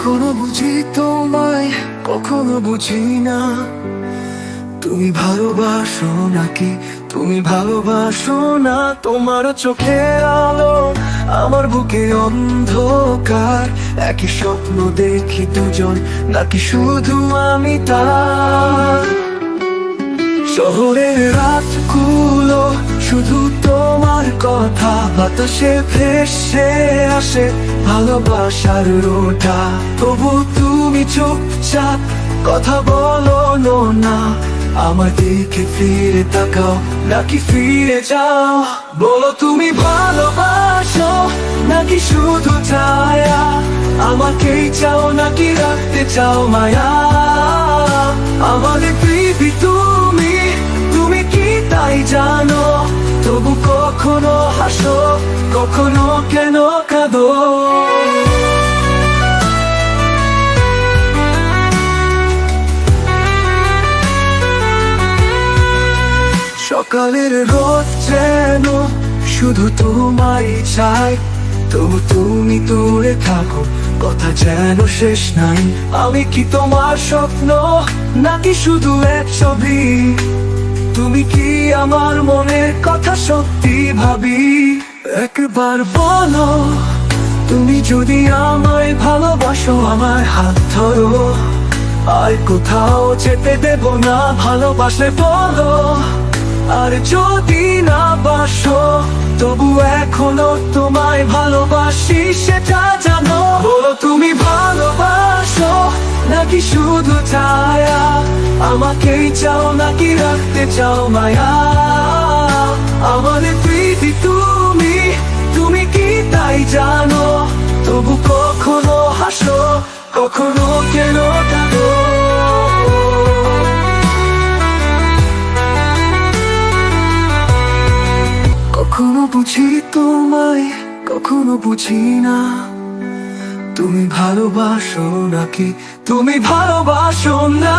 কখনো বুঝি তোমায়, কখনো বুঝি না। তুমি ভালোবাসো নাকি? তুমি ভালোবাসো না? তোমার চোখের আলো, আমার বুকে অন্ধকার। একই স্বপ্ন দেখি দুজন, নাকি শুধু আমি তার? শহরের রাতগুলো শুধু কথা বাতাসে ভেসে আসে ভালোবাসার রোটা। তবু তুমি চুপচাপ কথা বলো না। আমার দিকে ফিরে তাকাও, নাকি ফিরে যাও? বলো তুমি ভালোবাসো, নাকি শুধু ছায়া? আমাকেই চাও, নাকি রাখতে চাও মায়া? কখনো হাসো, কখনো কেন কাঁদো? সকালের রোদ যেন শুধু তোমায় চাই তবু তুমি দূরে থাকো, কথা যেন শেষ নাই। আমি কি তোমার স্বপ্ন, নাকি শুধু এক ছবি? তুমি কি আমার মনের কথা সত্যি ভাবি? একবার বলো, তুমি যদি আমায় ভালোবাসো, আমার হাত ধরো। আর কোথাও যেতে দেব না, ভালোবাসলে বলো। আর যদি না বাসো, তবু এখনও তোমায় ভালোবাসি, সেটা শুধু ছায়া, আমাকেই চাও নাকি রাখতে চাও মায়া? আমাদের প্রীতি তুমি তুমি কি তাই জানো? তবু কখনো হাসো, কখনো কেন কাঁদো কখনো বুঝি তোমায়, কখনো বুঝি না। তুমি ভালোবাসো নাকি? তুমি ভালোবাসো না।